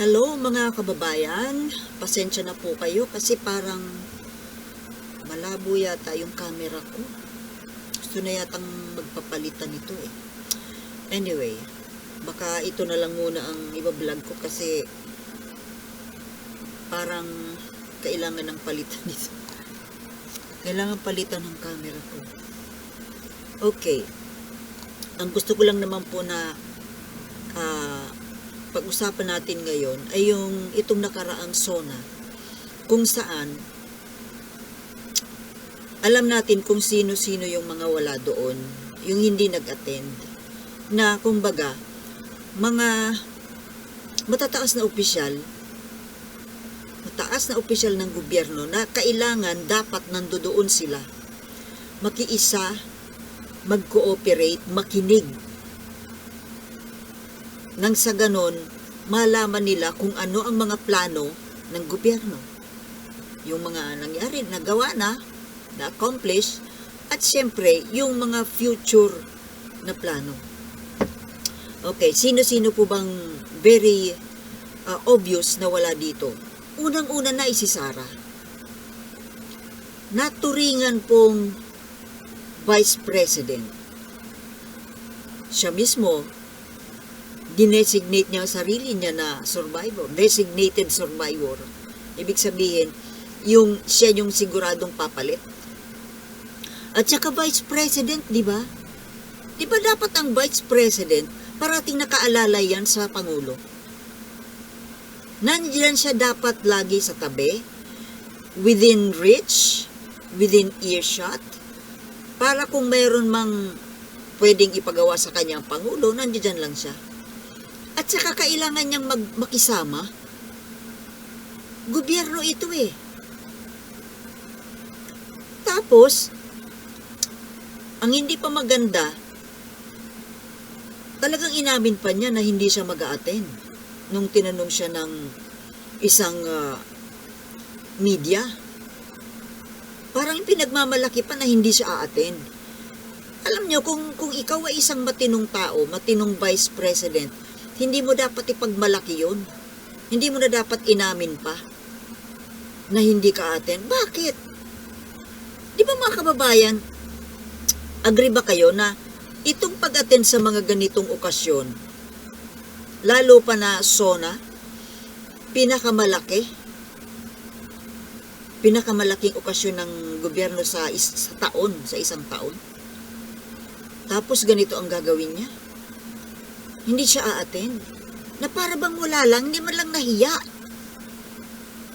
Hello mga kababayan, pasensya na po kayo kasi parang malabo yata yung camera ko. Gusto na yatang magpapalitan nito eh. Anyway, baka ito na lang muna ang ibablog ko kasi parang kailangan ng palitan nito. Kailangan palitan ng camera ko. Okay. Ang gusto ko lang naman po na ah, pag-usapan natin ngayon ay yung itong nakaraang SONA kung saan alam natin kung sino-sino yung mga wala doon, yung hindi nag-attend, na kumbaga, mga matataas na opisyal, mataas na opisyal ng gobyerno na kailangan dapat nandoon sila, makiisa, mag-cooperate, makinig nang sa ganon, malaman nila kung ano ang mga plano ng gobyerno. Yung mga nangyari, nagawa na, na-accomplish, at siyempre, yung mga future na plano. Okay, sino-sino po bang very uh, obvious na wala dito? Unang-una na si Sara. Naturingan pong Vice President. Siya mismo, dinesignate niya ang sarili niya na survivor, designated survivor. Ibig sabihin, yung siya yung siguradong papalit. At saka vice president, di ba? Di ba dapat ang vice president parating nakaalala yan sa pangulo? Nandiyan siya dapat lagi sa tabi, within reach, within earshot, para kung mayroon mang pwedeng ipagawa sa kanyang pangulo, nandiyan lang siya. At saka kailangan niyang mag makisama. Gobyerno ito eh. Tapos, ang hindi pa maganda, talagang inamin pa niya na hindi siya mag attend nung tinanong siya ng isang ah, media. Parang pinagmamalaki pa na hindi siya a-attend. Alam niyo, kung, kung ikaw ay isang matinong tao, matinong vice president, hindi mo dapat ipagmalaki yun. Hindi mo na dapat inamin pa na hindi ka attend. Bakit? Di ba mga kababayan, agree ba kayo na itong pag-attend sa mga ganitong okasyon, lalo pa na SONA, pinakamalaki, pinakamalaking okasyon ng gobyerno sa, is, sa taon, sa isang taon. Tapos ganito ang gagawin niya hindi siya a-attend. Na para bang wala lang, hindi man lang nahiya.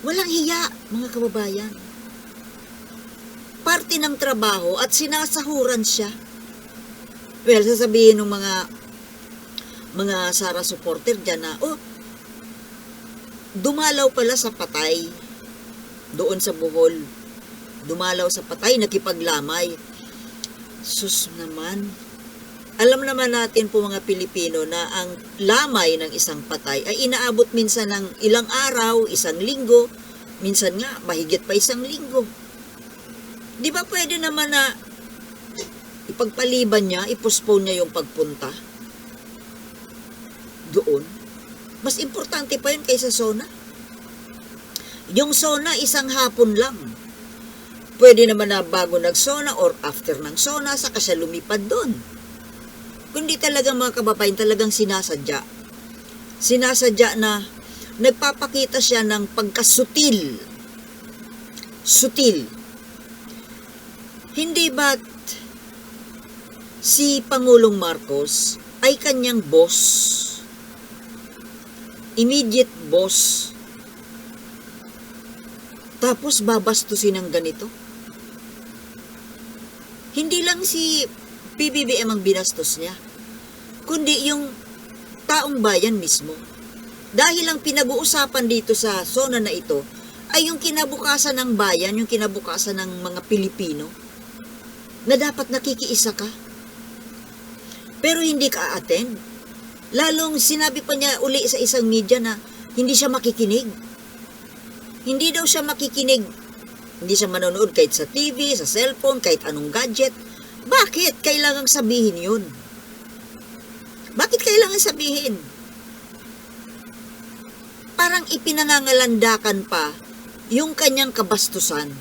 Walang hiya, mga kababayan. Parte ng trabaho at sinasahuran siya. Well, sasabihin ng mga mga Sara supporter dyan na, oh, dumalaw pala sa patay doon sa Bohol. Dumalaw sa patay, nakipaglamay. Sus naman, alam naman natin po mga Pilipino na ang lamay ng isang patay ay inaabot minsan ng ilang araw, isang linggo, minsan nga mahigit pa isang linggo. Di ba pwede naman na ipagpaliban niya, ipostpone niya yung pagpunta doon? Mas importante pa yun kaysa SONA. Yung SONA, isang hapon lang. Pwede naman na bago nag-SONA or after ng SONA, saka siya lumipad doon kundi talagang mga kababayan talagang sinasadya. Sinasadya na nagpapakita siya ng pagkasutil. Sutil. Hindi ba't si Pangulong Marcos ay kanyang boss? Immediate boss. Tapos babastusin ng ganito? Hindi lang si PBBM ang binastos niya, kundi yung taong bayan mismo. Dahil ang pinag-uusapan dito sa zona na ito ay yung kinabukasan ng bayan, yung kinabukasan ng mga Pilipino, na dapat nakikiisa ka. Pero hindi ka attend. Lalong sinabi pa niya uli sa isang media na hindi siya makikinig. Hindi daw siya makikinig. Hindi siya manonood kahit sa TV, sa cellphone, kahit anong gadget bakit kailangang sabihin yun? Bakit kailangan sabihin? parang ipinangangalandakan pa yung kanyang kabastusan.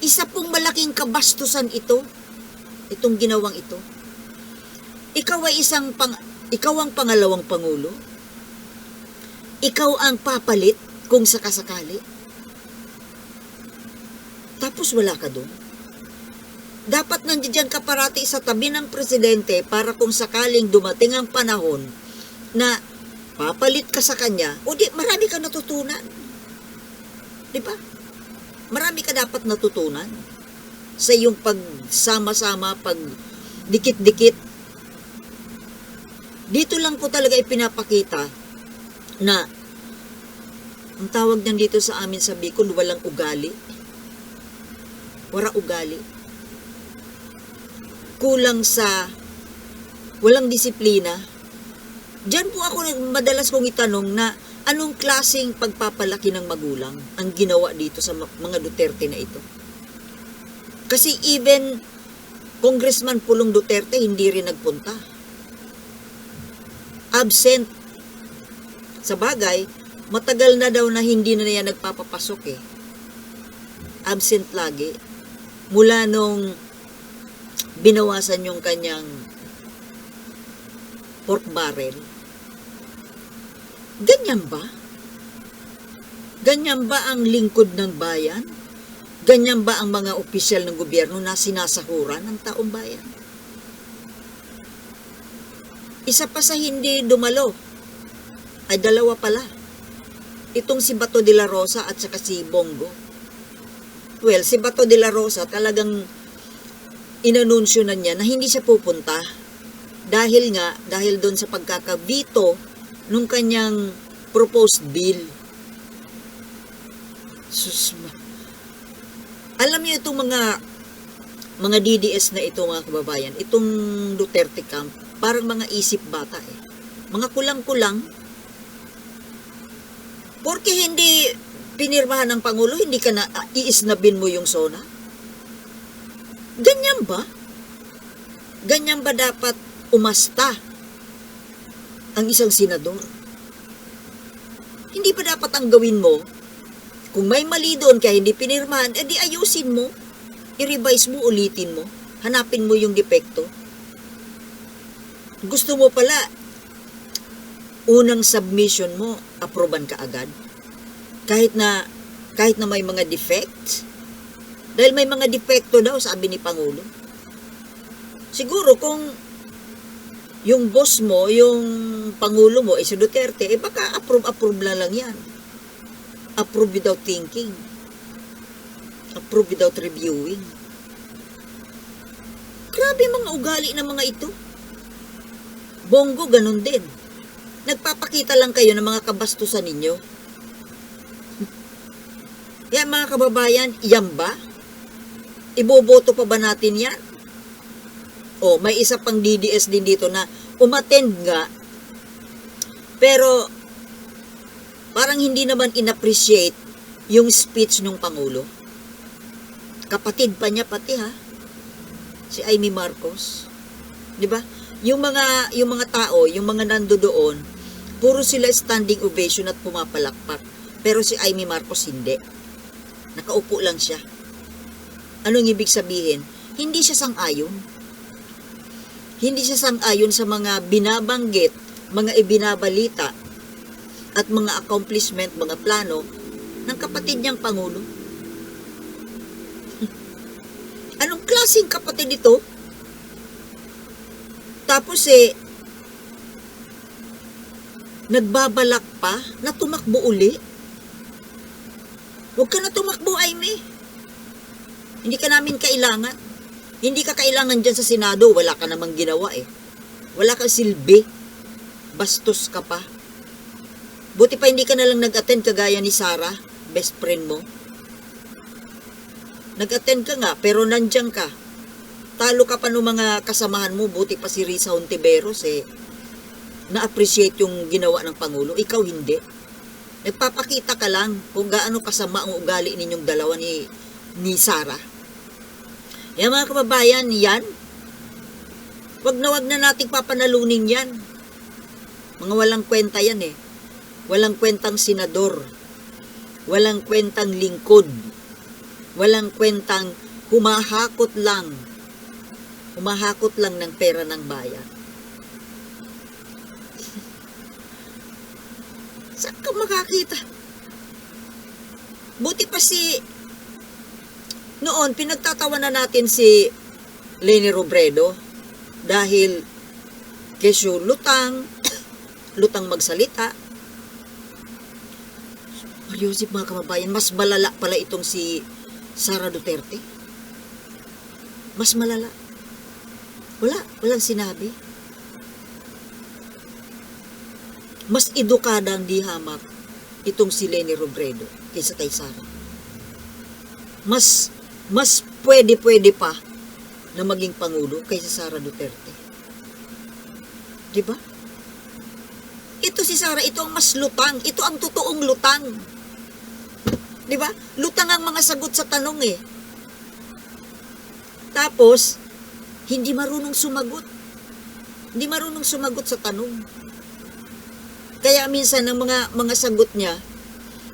Isa pong malaking kabastusan ito, itong ginawang ito. Ikaw ay isang pang, ikaw ang pangalawang pangulo. Ikaw ang papalit kung sakasakali. Tapos wala ka doon. Dapat nandiyan ka parati sa tabi ng presidente para kung sakaling dumating ang panahon na papalit ka sa kanya, o di marami ka natutunan. Di ba? Marami ka dapat natutunan sa iyong pagsama-sama, pag dikit-dikit. Dito lang po talaga ipinapakita na ang tawag niyan dito sa amin sa Bicol, walang ugali. Wala ugali. Kulang sa walang disiplina. Diyan po ako madalas kong itanong na anong klasing pagpapalaki ng magulang ang ginawa dito sa mga Duterte na ito. Kasi even Congressman Pulong Duterte hindi rin nagpunta. Absent. Sa bagay, matagal na daw na hindi na niya nagpapapasok eh. Absent lagi. Mula nung binawasan yung kanyang pork barrel. Ganyan ba? Ganyan ba ang lingkod ng bayan? Ganyan ba ang mga opisyal ng gobyerno na sinasahuran ng taong bayan? Isa pa sa hindi dumalo, ay dalawa pala. Itong si Bato de la Rosa at saka si Bongo. Well, si Bato de la Rosa talagang inanunsyo na niya na hindi siya pupunta dahil nga, dahil doon sa pagkakabito nung kanyang proposed bill. Susma. Alam niyo itong mga mga DDS na ito mga kababayan, itong Duterte camp, parang mga isip bata eh. Mga kulang-kulang. Porque hindi pinirmahan ng Pangulo, hindi ka na ah, iisnabin mo yung SONA? Ganyan ba? Ganyan ba dapat umasta ang isang senador? Hindi ba dapat ang gawin mo? Kung may mali doon kaya hindi pinirmahan, edi ayusin mo. I-revise mo, ulitin mo. Hanapin mo yung depekto. Gusto mo pala, unang submission mo, aproban ka agad. Kahit na, kahit na may mga defects. Dahil may mga defekto daw, sabi ni Pangulo. Siguro kung yung boss mo, yung pangulo mo, ay si Duterte, eh baka approve-approve na lang yan. Approve without thinking. Approve without reviewing. Grabe mga ugali ng mga ito. Bongo, ganun din. Nagpapakita lang kayo ng mga kabastusan ninyo. Yan mga kababayan, yan ba? Iboboto pa ba natin yan? O, may isa pang DDS din dito na umattend nga, pero parang hindi naman inappreciate yung speech ng Pangulo. Kapatid pa niya pati ha, si Amy Marcos. 'Di ba? Yung mga yung mga tao, yung mga nandoon, puro sila standing ovation at pumapalakpak. Pero si Amy Marcos hindi. Nakaupo lang siya. Anong ibig sabihin? Hindi siya sang-ayon. Hindi siya sang-ayon sa mga binabanggit, mga ibinabalita, at mga accomplishment, mga plano ng kapatid niyang Pangulo. Anong klaseng kapatid ito? Tapos eh, nagbabalak pa na tumakbo uli. Huwag ka na tumakbo, Aimee. Hindi ka namin kailangan. Hindi ka kailangan dyan sa Senado. Wala ka namang ginawa eh. Wala kang silbi. Bastos ka pa. Buti pa hindi ka na lang nag-attend kagaya ni Sarah, best friend mo. Nag-attend ka nga, pero nandiyan ka. Talo ka pa ng mga kasamahan mo, buti pa si Risa Hontiveros eh. Na-appreciate yung ginawa ng Pangulo, ikaw hindi. Nagpapakita ka lang kung gaano kasama ang ugali ninyong dalawa ni, ni Sarah. Yan mga kababayan, yan. Wag na wag na nating papanalunin yan. Mga walang kwenta yan eh. walang kwentang senador, walang kwentang lingkod, walang kwentang humahakot lang, humahakot lang ng pera ng bayan. Saan ka makakita? Buti pa si noon pinagtatawanan natin si Leni Robredo dahil kesyo lutang, lutang magsalita. Mariusip mga kababayan, mas malala pala itong si Sara Duterte. Mas malala. Wala, walang sinabi. Mas edukada ang dihamak itong si Leni Robredo kaysa kay Sara. Mas, mas pwede-pwede pa na maging Pangulo kaysa Sara Duterte. Di ba? Ito si Sara, ito ang mas lutang. Ito ang totoong lutang. Di ba? Lutang ang mga sagot sa tanong eh. Tapos, hindi marunong sumagot. Hindi marunong sumagot sa tanong. Kaya minsan ang mga mga sagot niya,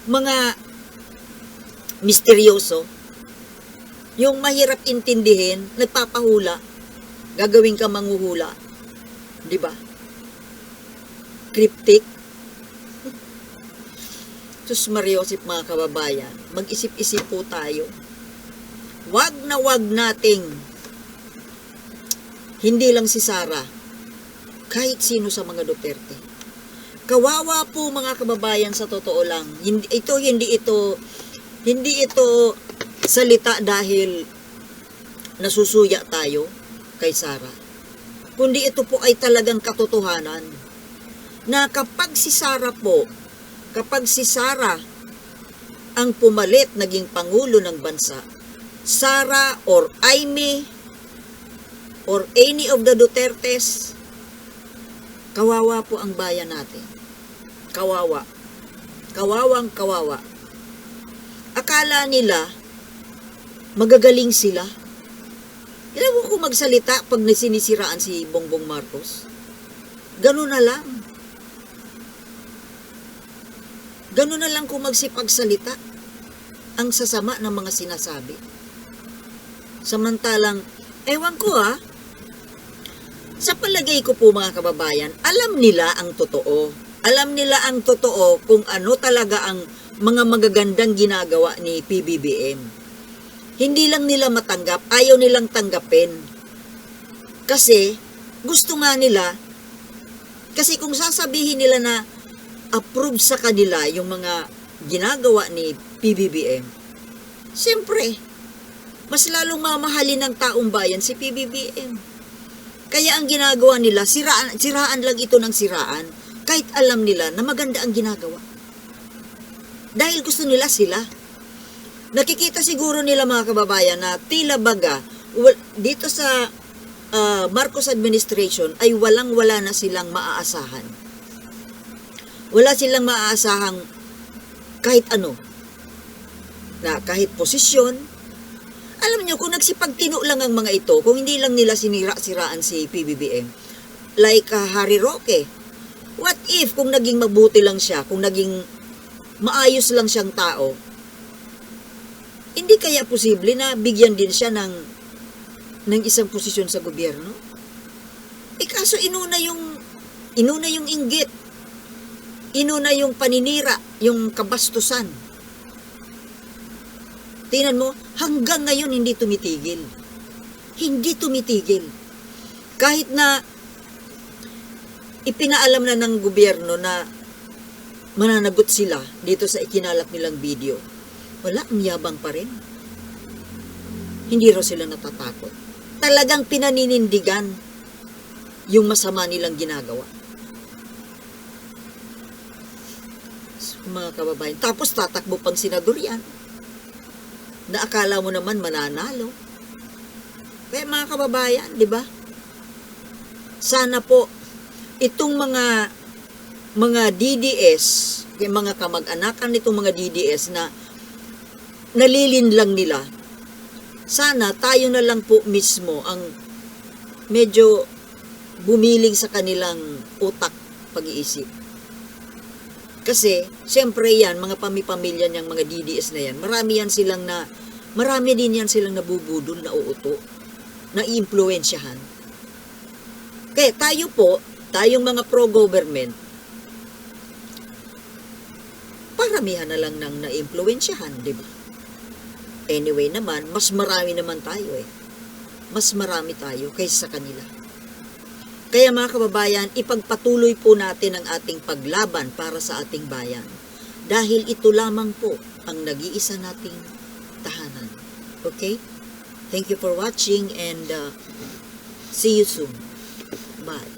mga misteryoso, yung mahirap intindihin, nagpapahula, gagawin ka manghuhula. Di ba? Cryptic. Sus Mariosip mga kababayan, mag-isip-isip po tayo. Wag na wag nating hindi lang si Sara, kahit sino sa mga Duterte. Kawawa po mga kababayan sa totoo lang. Hindi, ito hindi ito hindi ito salita dahil nasusuya tayo kay Sara. Kundi ito po ay talagang katotohanan na kapag si Sara po, kapag si Sara ang pumalit naging pangulo ng bansa, Sara or Aimee or any of the Dutertes, kawawa po ang bayan natin. Kawawa. Kawawang kawawa. Akala nila, magagaling sila. Alam kung magsalita pag nasinisiraan si Bongbong Marcos? Ganun na lang. Ganun na lang kung magsipagsalita ang sasama ng mga sinasabi. Samantalang, ewan ko ah, sa palagay ko po mga kababayan, alam nila ang totoo. Alam nila ang totoo kung ano talaga ang mga magagandang ginagawa ni PBBM. Hindi lang nila matanggap, ayaw nilang tanggapin. Kasi gusto nga nila, kasi kung sasabihin nila na approve sa kanila yung mga ginagawa ni PBBM, siyempre, mas lalong mamahalin ng taong bayan si PBBM. Kaya ang ginagawa nila, siraan, siraan lang ito ng siraan, kahit alam nila na maganda ang ginagawa. Dahil gusto nila sila. Nakikita siguro nila mga kababayan na tila baga, dito sa ah, Marcos administration ay walang-wala na silang maaasahan. Wala silang maaasahang kahit ano. Na kahit posisyon, alam nyo, kung nagsipagtino lang ang mga ito, kung hindi lang nila sinira-siraan si PBBM, like uh, Harry Roque, what if kung naging mabuti lang siya, kung naging maayos lang siyang tao, hindi kaya posible na bigyan din siya ng, ng isang posisyon sa gobyerno? Eh kaso inuna yung, inuna yung inggit, inuna yung paninira, yung kabastusan. Tingnan mo, hanggang ngayon hindi tumitigil. Hindi tumitigil. Kahit na ipinaalam na ng gobyerno na mananagot sila dito sa ikinalap nilang video, wala, ang yabang pa rin. Hindi raw sila natatakot. Talagang pinaninindigan yung masama nilang ginagawa. So, mga kababayan. Tapos tatakbo pang senador yan na akala mo naman mananalo. Kaya mga kababayan, di ba? Sana po itong mga mga DDS, yung mga kamag-anakan nitong mga DDS na nalilin lang nila. Sana tayo na lang po mismo ang medyo bumiling sa kanilang utak pag-iisip. Kasi, siyempre yan, mga pamipamilya niyang mga DDS na yan, marami yan silang na, marami din yan silang nabubudol, na uuto, na iimpluwensyahan. Kaya tayo po, tayong mga pro-government, paramihan na lang ng naimpluwensyahan, di ba? Anyway naman, mas marami naman tayo eh. Mas marami tayo kaysa sa kanila. Kaya mga kababayan, ipagpatuloy po natin ang ating paglaban para sa ating bayan. Dahil ito lamang po ang nag-iisa nating tahanan. Okay? Thank you for watching and uh, see you soon. Bye.